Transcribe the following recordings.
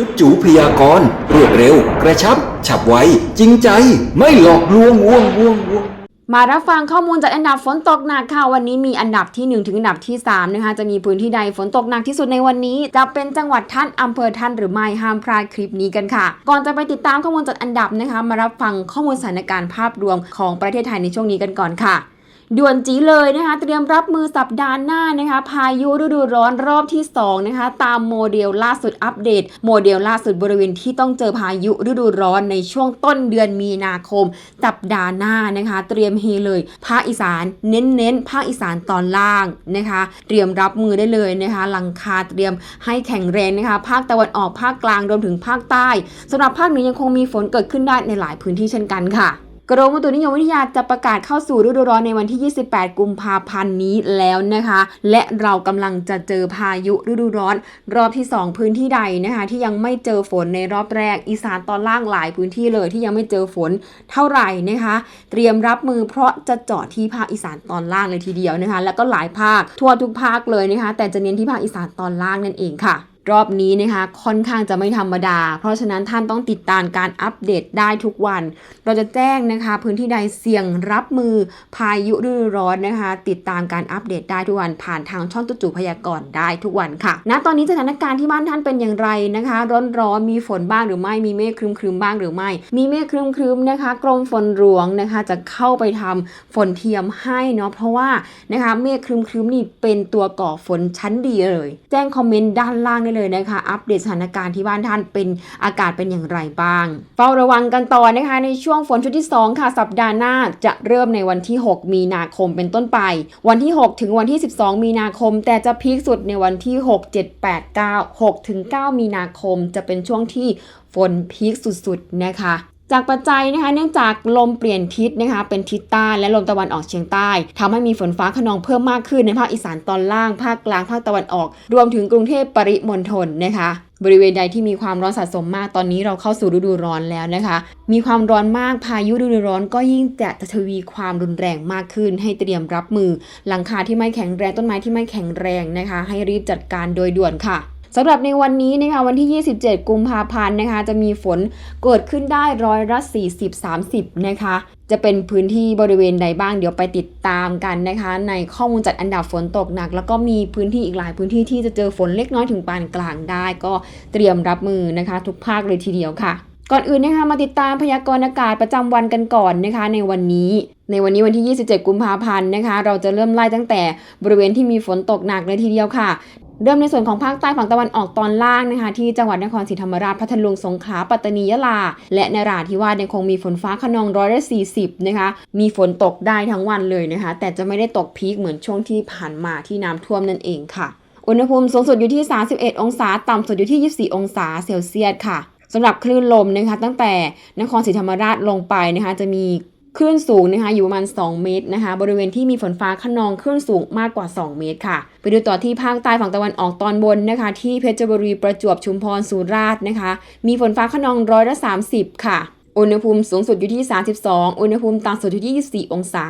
จุดจูพยากรณ์รวดเร็ว กระชับ ฉับไว จริงใจ ไม่หลอกลวงวงวงวงมารับฟังข้อมูลจากอันดับฝนตกหนักค่ะ วันนี้มีอันดับที่ 1 ถึงอันดับที่3นะคะจะมีพื้นที่ใดฝนตกหนักที่สุดในวันนี้ จะเป็นจังหวัดท่านอำเภอท่านหรือไม่ห้ามพลาดคลิปนี้กันค่ะ ก่อนจะไปติดตามข้อมูลจากอันดับนะคะ มารับฟังข้อมูลสถานการณ์ภาพรวมของประเทศไทยในช่วงนี้กันก่อนค่ะ ด่วนจีเลยนะคะ เตรียมรับมือสัปดาห์หน้านะคะ พายุฤดูร้อนรอบที่ 2 นะคะ ตามโมเดลล่าสุดอัปเดต โมเดลล่าสุดบริเวณที่ต้องเจอพายุฤดูร้อนในช่วงต้นเดือนมีนาคม สัปดาห์หน้านะคะ เตรียมเฮเลย ภาคอีสานเน้นๆภาคอีสานตอนล่างนะคะ เตรียมรับมือได้เลยนะคะหลังคาเตรียมให้แข็งแรงนะคะ ภาคตะวันออกภาคกลางรวมถึงภาคใต้สำหรับภาคเหนือยังคงมีฝนเกิดขึ้นได้ในหลายพื้นที่เช่นกันค่ะ กรมอุตุนิยมวิทยาจะประกาศเข้าสู่ฤดูร้อนในวันที่ 28 กุมภาพันธ์นี้แล้วนะคะ และเรากำลังจะเจอพายุฤดูร้อน รอบที่ 2 พื้นที่ใดนะคะที่ยังไม่เจอฝนในรอบแรก อีสานตอนล่างหลายพื้นที่เลยที่ยังไม่เจอฝนเท่าไหร่นะคะ เตรียมรับมือเพราะจะเจาะที่ภาคอีสานตอนล่างเลยทีเดียวนะคะ แล้วก็หลายภาคทั่วทุกภาคเลยนะคะ แต่จะเน้นที่ภาคอีสานตอนล่างนั่นเองค่ะ รอบนี้นะคะค่อนข้างจะไม่ธรรมดา เพราะฉะนั้นท่านต้องติดตามการอัปเดตได้ทุกวัน เราจะแจ้งนะคะ พื้นที่ใดเสี่ยงรับมือพายุฤดูร้อนนะคะ ติดตามการอัปเดตได้ทุกวันผ่านทางช่องตุจูพยากรณ์ได้ทุกวันค่ะณตอนนี้สถานการณ์ที่บ้านท่านเป็นอย่างไรนะคะ ร้อนร้อนมีฝนบ้างหรือไม่มีเมฆครึมครึมบ้างหรือไม่ มีเมฆครึมครึมนะคะ กรมฝนหลวงนะคะจะเข้าไปทำฝนเทียมให้เนาะเพราะว่านะคะเมฆครึมครึมนี่เป็นตัวก่อฝนชั้นดีเลย แจ้งคอมเมนต์ด้านล่างได้เลยนะคะ อัปเดตสถานการณ์ที่บ้านท่านเป็นอากาศเป็นอย่างไรบ้าง เฝ้าระวังกันต่อนะคะ ในช่วงฝนชุดที่ 2 ค่ะ สัปดาห์หน้าจะเริ่มในวันที่ 6 มีนาคมเป็นต้นไป วันที่ 6 ถึงวันที่ 12 มีนาคม แต่จะพีคสุดในวันที่ 6 7 8 9 6ถึง9มีนาคม จะเป็นช่วงที่ฝนพีคสุดๆนะคะ จากปัจจัยนะคะเนื่องจากลมเปลี่ยนทิศนะคะเป็นทิศใต้และลมตะวันออกเฉียงใต้ทำให้มีฝนฟ้าขนองเพิ่มมากขึ้นในภาคอีสานตอนล่างภาคกลางภาคตะวันออก รวมถึงกรุงเทพปริมณฑลนะคะบริเวณใดที่มีความร้อนสะสมมากตอนนี้เราเข้าสู่ฤดูร้อนแล้วนะคะ มีความร้อนมากพายุฤดูร้อนก็ยิ่งจะทวีความรุนแรงมากขึ้น ให้เตรียมรับมือ หลังคาที่ไม่แข็งแรงต้นไม้ที่ไม่แข็งแรงนะคะ ให้รีบจัดการโดยด่วนค่ะ สำหรับในวันนี้นะคะวันที่ 27 กุมภาพันธ์นะคะจะมีฝนเกิดขึ้นได้ร้อยละ40-30 นะคะ จะเป็นพื้นที่บริเวณใดบ้างเดี๋ยวไปติดตามกันนะคะ ในข้อมูลจัดอันดับฝนตกหนัก แล้วก็มีพื้นที่อีกหลายพื้นที่ที่จะเจอฝนเล็กน้อยถึงปานกลางได้ ก็เตรียมรับมือนะคะ ทุกภาคเลยทีเดียวค่ะก่อนอื่นนะคะมาติดตามพยากรณ์อากาศประจำวันกันก่อนนะคะ ในวันนี้ ในวันนี้วันที่ 27 กุมภาพันธ์นะคะ เราจะเริ่มไล่ตั้งแต่บริเวณที่มีฝนตกหนักเลยทีเดียวค่ะ เริ่มในส่วนของภาคใต้ฝั่งตะวันออกตอนล่างนะคะที่จังหวัดนครศรีธรรมราชพัทลุงสงขลาปัตตานียะลา และนราธิวาสยังคงมีฝนฟ้าขนองร้อยละ40นะคะมีฝนตกได้ทั้งวันเลยนะคะ แต่จะไม่ได้ตกพีคเหมือนช่วงที่ผ่านมาที่น้ำท่วมนั่นเองค่ะ อุณหภูมิสูงสุดอยู่ที่ 31 องศา ต่ำสุดอยู่ที่ 24 องศาเซลเซียสค่ะสำหรับคลื่นลมนะคะตั้งแต่นครศรีธรรมราชลงไปนะคะจะมี คลื่นสูงนะคะอยู่ประมาณ 2 เมตรนะคะ บริเวณที่มีฝนฟ้าขนองคลื่นสูงมากกว่า 2 เมตรค่ะ ไปดูต่อที่ภาคใต้ฝั่งตะวันออกตอนบนนะคะ ที่เพชรบุรีประจวบชุมพรสุราษฎร์นะคะ มีฝนฟ้าขนองร้อยละ30 ค่ะ อุณหภูมิสูงสุดอยู่ที่ 32 อุณหภูมิต่ำสุดอยู่ที่ 24 องศา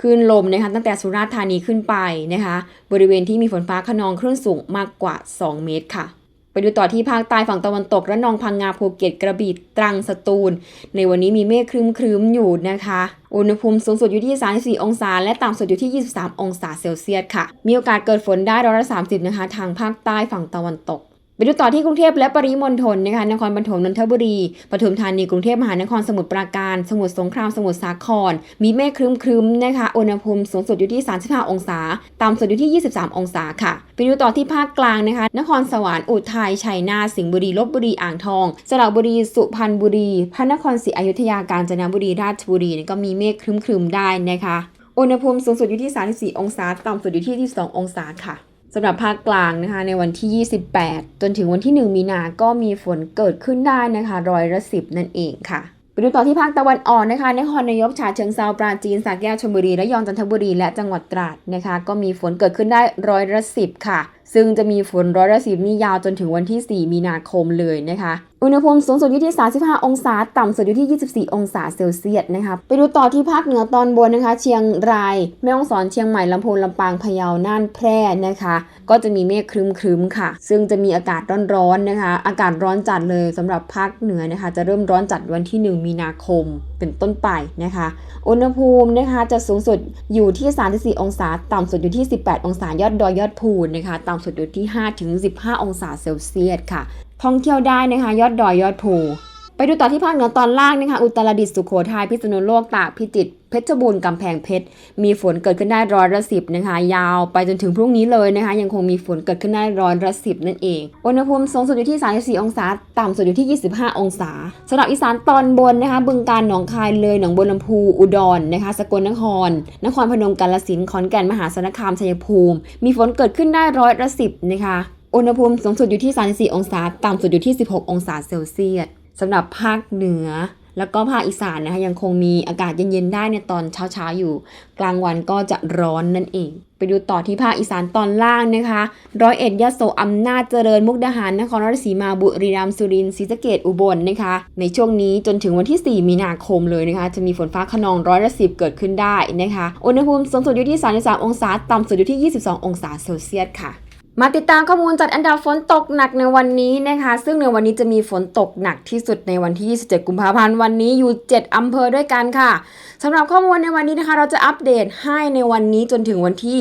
คลื่นลมนะคะตั้งแต่สุราษฎร์ธานีขึ้นไปนะคะ บริเวณที่มีฝนฟ้าขนองคลื่นสูงมากกว่า 2 เมตรค่ะ ดูต่อที่ภาคใต้ฝั่งตะวันตกระนองพังงาภูเก็ตกระบี่ตรังสตูล ในวันนี้มีเมฆครึมครึมอยู่นะคะ อุณหภูมิสูงสุดอยู่ที่ 34 องศา และต่ำสุดอยู่ที่ 23 องศาเซลเซียสค่ะ มีโอกาสเกิดฝนได้ร้อยละ30 นะคะ ทางภาคใต้ฝั่งตะวันตก ไปดูต่อที่กรุงเทพและปริมณฑลนะคะนครปฐมนนทบุรีปทุมธานีกรุงเทพมหานครสมุทรปราการ สมุทรสงครามสมุทรสาคร มีเมฆครึมๆนะคะอุณหภูมิสูงสุดอยู่ที่ 35 องศา ต่ำสุดอยู่ที่ 23 องศาค่ะไปดูต่อที่ภาคกลางนะคะ นครสวรรค์อุทัยชัยนาทสิงห์บุรีลบบุรีอ่างทอง สระบุรีสุพรรณบุรี พระนครศรีอยุธยากาญจนบุรีราชบุรีก็มีเมฆครึมๆได้นะคะอุณหภูมิสูงสุดอยู่ที่ 34 องศา ต่ำสุดอยู่ที่ 22 องศาค่ะ สำหรับภาคกลางนะคะในวันที่ 28 จนถึงวันที่ 1 มีนา ก็มีฝนเกิดขึ้นได้นะคะร้อยละสิบนั่นเองค่ะไปดูต่อที่ภาคตะวันออกนะคะนครนายกฉะเชิงเซาปราจีนสระแก้วชลบุรีระยองจันทบุรีและจังหวัดตราดนะคะ ก็มีฝนเกิดขึ้นได้ร้อยละสิบค่ะ ซึ่งจะมีฝนร้อยละสิบนี่ยาวจนถึงวันที่ 4 มีนาคมเลยนะคะ อุณหภูมิสูงสุดอยู่ที่ 35 องศา ต่ำสุดอยู่ที่ 24 องศาเซลเซียสนะคะไปดูต่อที่ภาคเหนือตอนบนนะคะ เชียงราย แม่ฮ่องสอนเชียงใหม่ลำพูนลำปางพะเยาน่านแพร่นะคะ ก็จะมีเมฆครึมๆค่ะ ซึ่งจะมีอากาศร้อนๆนะคะ อากาศร้อนจัดเลยสำหรับภาคเหนือนะคะ จะเริ่มร้อนจัดวันที่ 1 มีนาคมเป็นต้นไปนะคะ อุณหภูมินะคะจะสูงสุดอยู่ที่ 34 องศา ต่ำสุดอยู่ที่ 18 องศายอดดอยยอดภูนะคะต่ำสุดอยู่ที่5ถึง15 องศาเซลเซียสค่ะ ท่องเที่ยวได้นะคะ ยอดดอยยอดภูไปดูต่อที่ภาคเหนือตอนล่างนะคะ อุตรดิตถ์สุโขทัยพิษณุโลกตากพิจิตร เพชรบูรณ์กำแพงเพชร มีฝนเกิดขึ้นได้ร้อยละสิบนะคะ ยาวไปจนถึงพรุ่งนี้เลยนะคะ ยังคงมีฝนเกิดขึ้นได้ร้อยละสิบนั่นเองอุณหภูมิสูงสุดอยู่ที่ 34 องศา ต่ำสุดอยู่ที่ 25 องศาสำหรับอีสานตอนบนนะคะ บึงกาฬหนองคายเลยหนองบัวลำพูอุดรนะคะ สกลนคร นครพนมกาฬสินธุ์ขอนแก่นมหาสารคามชัยภูมิ มีฝนเกิดขึ้นได้ร้อยละสิบนะคะอุณหภูมิสูงสุดอยู่ที่ 34 องศา ต่ำสุดอยู่ที่ 16 องศาเซลเซียสสำหรับภาคเหนือ แล้วก็ภาคอีสานนะคะยังคงมีอากาศเย็นๆได้ในตอนเช้าๆอยู่ กลางวันก็จะร้อนนั่นเอง ไปดูต่อที่ภาคอีสานตอนล่างนะคะ ร้อยเอ็ดยะโสอำนาจเจริญมุกดาหารนครราชสีมาบุรีรัมย์สุรินทร์ศรีสะเกดอุบลนะคะ ในช่วงนี้จนถึงวันที่ 4 มีนาคมเลยนะคะ จะมีฝนฟ้าขนองร้อยละสิเกิดขึ้นได้นะคะ อุณหภูมิสูงสุดอยู่ที่ 33 องศา ต่ำสุดอยู่ที่ 22 องศาเซลเซียสค่ะ มาติดตามข้อมูลจัดอันดับฝนตกหนักในวันนี้นะคะ ซึ่งในวันนี้จะมีฝนตกหนักที่สุดในวันที่ 27 กุมภาพันธ์วันนี้อยู่ 7 อำเภอด้วยกันค่ะสำหรับข้อมูลในวันนี้นะคะ เราจะอัปเดตให้ในวันนี้จนถึงวันที่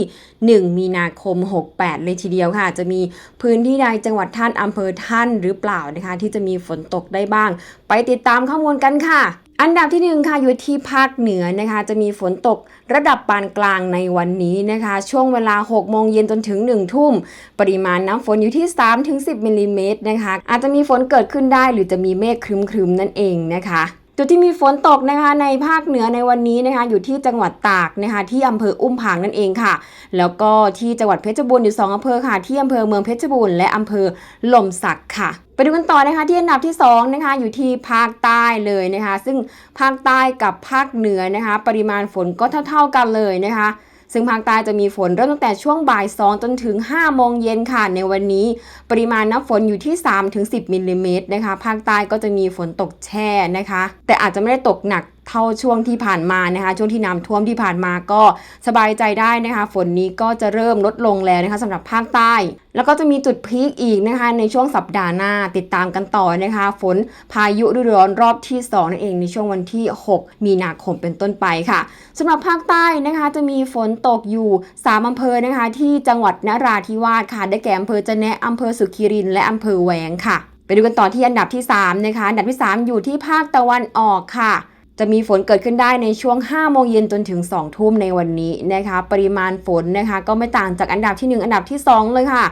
1 มีนาคม 68 เลยทีเดียวค่ะ จะมีพื้นที่ใดจังหวัดท่านอำเภอท่านหรือเปล่านะคะ ที่จะมีฝนตกได้บ้าง ไปติดตามข้อมูลกันค่ะ อันดับที่หนึ่งค่ะอยู่ที่ภาคเหนือนะคะ จะมีฝนตกระดับปานกลางในวันนี้นะคะ ช่วงเวลา 6 โมงเย็นจนถึง 1 ทุ่ม ปริมาณน้ำฝนอยู่ที่ 3-10มิลลิเมตรนะคะ อาจจะมีฝนเกิดขึ้นได้หรือจะมีเมฆครึมๆนั่นเองนะคะ จุดที่มีฝนตกนะคะในภาคเหนือในวันนี้นะคะอยู่ที่จังหวัดตากนะคะที่อำเภออุ้มผางนั่นเองค่ะ แล้วก็ที่จังหวัดเพชรบูรณ์อยู่สองอำเภอค่ะที่อำเภอเมืองเพชรบูรณ์และอำเภอหล่มสักค่ะไปดูกันต่อนะคะที่อันดับที่2นะคะอยู่ที่ภาคใต้เลยนะคะ ซึ่งภาคใต้กับภาคเหนือนะคะ ปริมาณฝนก็เท่า ๆกันเลยนะคะ ซึ่งภาคใต้จะมีฝนเริ่มตั้งแต่ช่วงบ่าย 2 จนถึง 5 โมงเย็นค่ะ ในวันนี้ ปริมาณน้ำฝนอยู่ที่ 3-10มิลลิเมตรนะคะ ภาคใต้ก็จะมีฝนตกแช่นะคะ แต่อาจจะไม่ได้ตกหนัก เท่าช่วงที่ผ่านมานะคะ ช่วงที่น้ำท่วมที่ผ่านมาก็สบายใจได้นะคะ ฝนนี้ก็จะเริ่มลดลงแล้วนะคะสำหรับภาคใต้ แล้วก็จะมีจุดพีคอีกนะคะ ในช่วงสัปดาห์หน้าติดตามกันต่อนะคะ ฝนพายุฤดูร้อนรอบที่2นั่นเองในช่วงวันที่ 6 มีนาคมเป็นต้นไปค่ะสำหรับภาคใต้นะคะ จะมีฝนตกอยู่3อำเภอนะคะ ที่จังหวัดนราธิวาสค่ะได้แก่อำเภอจะแนะอำเภอสุขีรินและอำเภอแหวงค่ะ ไปดูกันต่อที่อันดับที่3นะคะอันดับที่ 3 อยู่ที่ภาคตะวันออกค่ะ จะมีฝนเกิดขึ้นได้ในช่วง 5 โมงเย็นจนถึง 2 ทุ่มในวันนี้นะคะ ปริมาณฝนนะคะ ก็ไม่ต่างจากอันดับที่ 1 อันดับที่ 2 เลยค่ะ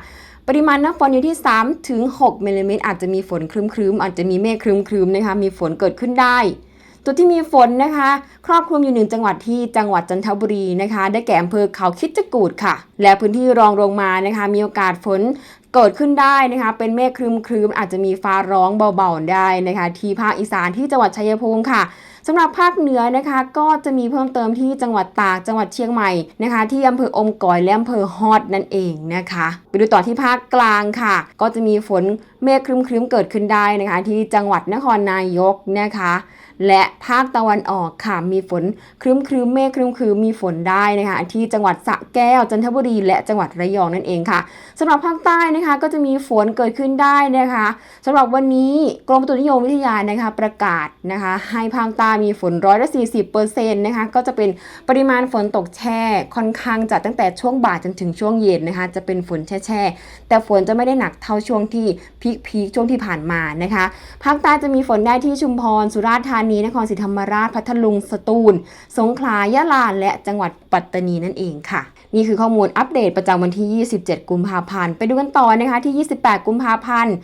ปริมาณน้ำฝนอยู่ที่ 3 ถึง 6มิลลิเมตรอาจจะมีฝนครึ้มๆ อาจจะมีเมฆครึ้มๆนะคะ มีฝนเกิดขึ้นได้ตัวที่มีฝนนะคะ ครอบคลุมอยู่หนึ่งจังหวัดที่จังหวัดจันทบุรีนะคะ ได้แก่อำเภอเขาคิดจกูดค่ะ และพื้นที่รองลงมานะคะ มีโอกาสฝนเกิดขึ้นได้นะคะ เป็นเมฆครึมๆอาจจะมีฟ้าร้องเบาๆได้นะคะ ที่ภาคอีสานที่จังหวัดชัยภูมิค่ะ สำหรับภาคเหนือนะคะก็จะมีเพิ่มเติมที่จังหวัดตากจังหวัดเชียงใหม่นะคะ ที่อำเภออมก๋อยและอำเภอฮอดนั่นเองนะคะไปดูต่อที่ภาคกลางค่ะ ก็จะมีฝนเมฆครึ้มๆเกิดขึ้นได้นะคะ ที่จังหวัดนครนายกนะคะ และภาคตะวันออกค่ะมีฝนครึ้มครึ้มเมฆครึ้มครึ้มมีฝนได้นะคะที่จังหวัดสระแก้วจันทบุรี และจังหวัดระยองนั่นเองค่ะสำหรับภาคใต้นะคะก็จะมีฝนเกิดขึ้นได้นะคะสำหรับวันนี้กรมตุนิยมวิทยานะคะประกาศนะคะให้ภาคใต้มีฝนร้อยละ40เปอร์เซ็นต์นะคะก็จะเป็นปริมาณฝนตกแช่ค่อนข้างจัดตั้งแต่ช่วงบ่ายจนถึงช่วงเย็นนะคะจะเป็นฝนแช่แต่ฝนจะไม่ได้หนักเท่าช่วงที่พีคๆช่วงที่ผ่านมานะคะภาคใต้จะมีฝนได้ที่ชุมพรสุราษฎร์ธานีนครศรีธรรมราช พัทลุง สตูล สงขลายะลาและจังหวัดปัตตานีนั่นเองค่ะ นี่คือข้อมูลอัปเดตประจำวันที่ 27 กุมภาพันธ์ ไปดูกันต่อนะคะที่ 28 กุมภาพันธ์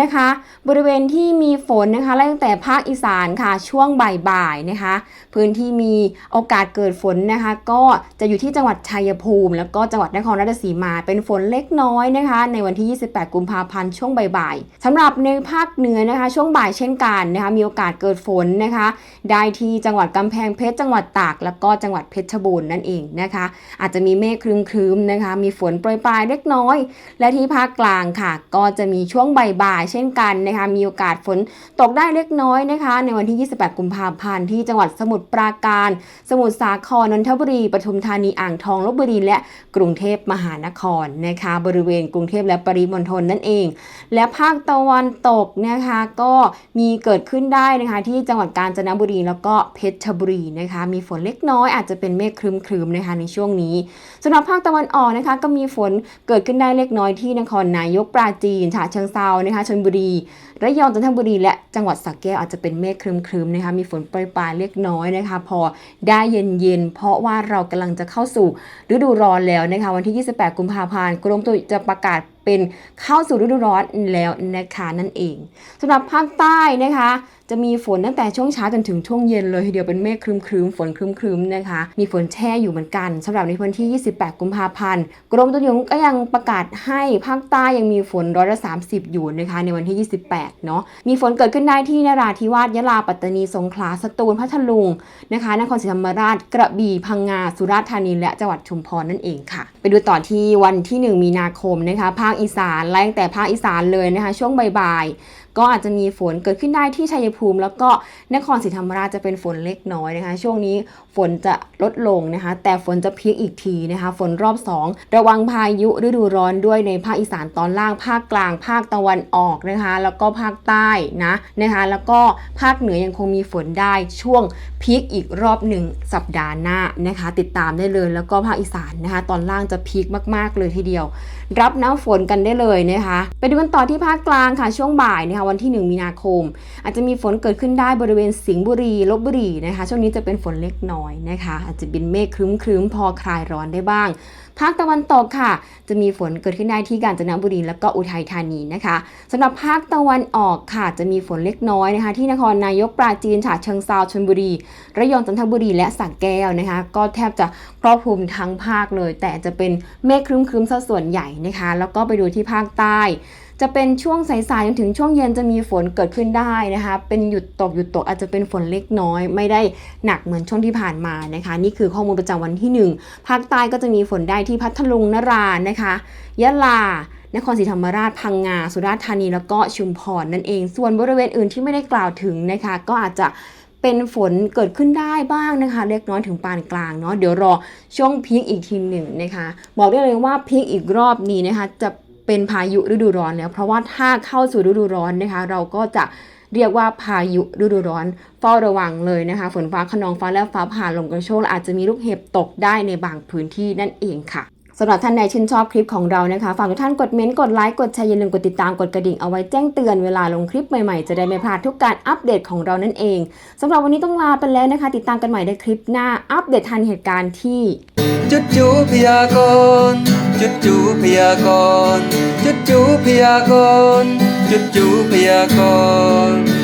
นะคะ บริเวณที่มีฝนนะคะไล่ตั้งแต่ภาคอีสานค่ะช่วงบ่ายๆนะคะ พื้นที่มีโอกาสเกิดฝนนะคะ ก็จะอยู่ที่จังหวัดชัยภูมิ แล้วก็จังหวัดนครราชสีมาเป็นฝนเล็กน้อยนะคะ ในวันที่ 28 กุมภาพันธ์ช่วงบ่ายๆสำหรับในภาคเหนือนะคะ ช่วงบ่ายเช่นกันนะคะมีโอกาสเกิดฝนนะคะ ได้ที่จังหวัดกำแพงเพชรจังหวัดตาก แล้วก็จังหวัดเพชรบูรณ์นั่นเองนะคะ อาจจะมีเมฆครึมๆนะคะ มีฝนโปรยปลายเล็กน้อย และที่ภาคกลางค่ะ ก็จะมีช่วงบ่ายๆเช่นกันนะคะ มีโอกาสฝนตกได้เล็กน้อยนะคะ ในวันที่ 28 กุมภาพันธ์ที่จังหวัดสมุทรปราการ สมุทรสาครนนทบุรีปทุมธานีอ่างทองลบบุรีและกรุงเทพมหานครนะคะ บริเวณกรุงเทพและปริมณฑลนั่นเอง และภาคตะวันตกนะคะก็มีเกิดขึ้นได้นะคะ ที่จังหวัดกาญจนบุรีแล้วก็เพชรบุรีนะคะ มีฝนเล็กน้อยอาจจะเป็นเมฆครึมๆนะคะในช่วงนี้สำหรับภาคตะวันออกนะคะก็มีฝนเกิดขึ้นได้เล็กน้อยที่นครนายกปราจีนฉะเชิงเซานะคะชลบุรีระยองจันทบุรีและจังหวัดสระแก้วอาจจะเป็นเมฆครึมๆนะคะมีฝนโปรยปลายเล็กน้อยนะคะ พอได้เย็นๆเพราะว่าเรากำลังจะเข้าสู่ฤดูร้อนแล้วนะคะวันที่ 28 กุมภาพันธ์กรมอุตุจะประกาศ เป็นเข้าสู่ฤดูร้อนแล้วนะคะนั่นเองสำหรับภาคใต้นะคะ จะมีฝนตั้งแต่ช่วงเช้าจนถึงช่วงเย็นเลยทีเดียวเป็นเมฆครึมๆฝนครึมๆนะคะ มีฝนแช่อยู่เหมือนกันสำหรับในวันที่ 28 กุมภาพันธ์กรมอุตุก็ยังประกาศให้ภาคใต้ยังมีฝนร้อยละ30 อยู่นะคะ ในวันที่ 28 เนาะมีฝนเกิดขึ้นได้ที่นราธิวาสยะลาปัตตานีสงขลาสตูลพัทลุงนะคะนครศรีธรรมราชกระบี่พังงาสุราษฎร์ธานีและจังหวัดชุมพรนั่นเองค่ะ ไปดูต่อที่วันที่ 1 มีนาคมนะคะภาคอีสานไล่ตั้งแต่ภาคอีสานเลยนะคะ ช่วงบ่าย ก็อาจจะมีฝนเกิดขึ้นได้ที่ชัยภูมิ แล้วก็นครศรีธรรมราชจะเป็นฝนเล็กน้อยนะคะ ช่วงนี้ฝนจะลดลงนะคะ แต่ฝนจะพีคอีกทีนะคะ ฝนรอบ 2 ระวังพายุฤดูร้อนด้วยในภาคอีสานตอนล่างภาคกลาง ภาคตะวันออกนะคะ แล้วก็ภาคใต้นะนะคะแล้วก็ภาคเหนือยังคงมีฝนได้ช่วงพีคอีกรอบหนึ่งสัปดาห์หน้านะคะ ติดตามได้เลยแล้วก็ภาคอีสานนะคะ ตอนล่างจะพีคมาก ๆ เลยทีเดียว รับน้ำฝนกันได้เลยนะคะ ไปดูกันต่อที่ภาคกลางค่ะช่วงบ่ายนะคะวันที่ 1 มีนาคม อาจจะมีฝนเกิดขึ้นได้บริเวณสิงห์บุรีลบบุรีนะคะช่วงนี้จะเป็นฝนเล็กน้อยนะคะอาจจะเป็นเมฆครึ้มๆ พอคลายร้อนได้บ้าง ภาคตะวันตกค่ะ จะมีฝนเกิดขึ้นได้ที่กาญจนบุรีแล้วก็อุทัยธานีนะคะสำหรับภาคตะวันออกค่ะจะมีฝนเล็กน้อยนะคะ ที่นครนายกปราจีนฉะเชิงเซาชลบุรี ระยองจันทบุรีและสระแก้วนะคะ ก็แทบจะครอบคลุมทั้งภาคเลย แต่จะเป็นเมฆครึ้มๆซะส่วนใหญ่นะคะ แล้วก็ไปดูที่ภาคใต้ จะเป็นช่วงสายๆจนถึงช่วงเย็นจะมีฝนเกิดขึ้นได้นะคะ เป็นหยุดตกหยุดตกอาจจะเป็นฝนเล็กน้อย ไม่ได้หนักเหมือนช่วงที่ผ่านมานะคะ นี่คือข้อมูลประจำวันที่ 1 ภาคใต้ก็จะมีฝนได้ที่พัทลุงนรานะคะยะลานครศรีธรรมราชพังงา สุราษฎร์ธานีแล้วก็ชุมพรนั่นเอง ส่วนบริเวณอื่นที่ไม่ได้กล่าวถึงนะคะ ก็อาจจะเป็นฝนเกิดขึ้นได้บ้างนะคะ เล็กน้อยถึงปานกลางเนาะเดี๋ยวรอช่วงพีคอีกทีหนึ่งนะคะ บอกได้เลยว่าพีคอีกรอบนี้นะคะจะ เป็นพายุฤดูร้อนแล้ว เพราะว่าถ้าเข้าสู่ฤดูร้อนนะคะ เราก็จะเรียกว่าพายุฤดูร้อนเฝ้าระวังเลยนะคะ ฝนฟ้าขนองฟ้าและฟ้าผ่าลมกระโชกอาจจะมีลูกเห็บตกได้ในบางพื้นที่นั่นเองค่ะสำหรับท่านใดชื่นชอบคลิปของเรานะคะ ฝากทุกท่านกดเม้นต์ กดไลค์ กดแชร์ อย่าลืมกดติดตาม กดกระดิ่งเอาไว้แจ้งเตือนเวลาลงคลิปใหม่ๆ จะได้ไม่พลาดทุกการอัปเดตของเรานั่นเอง สำหรับวันนี้ต้องลาไปแล้วนะคะ ติดตามกันใหม่ในคลิปหน้า อัปเดตทันเหตุการณ์ที่ จุดจูพยากรณ์จุดจูพยากรณ์จุดจูพยากรณ์จุดจูพยากรณ์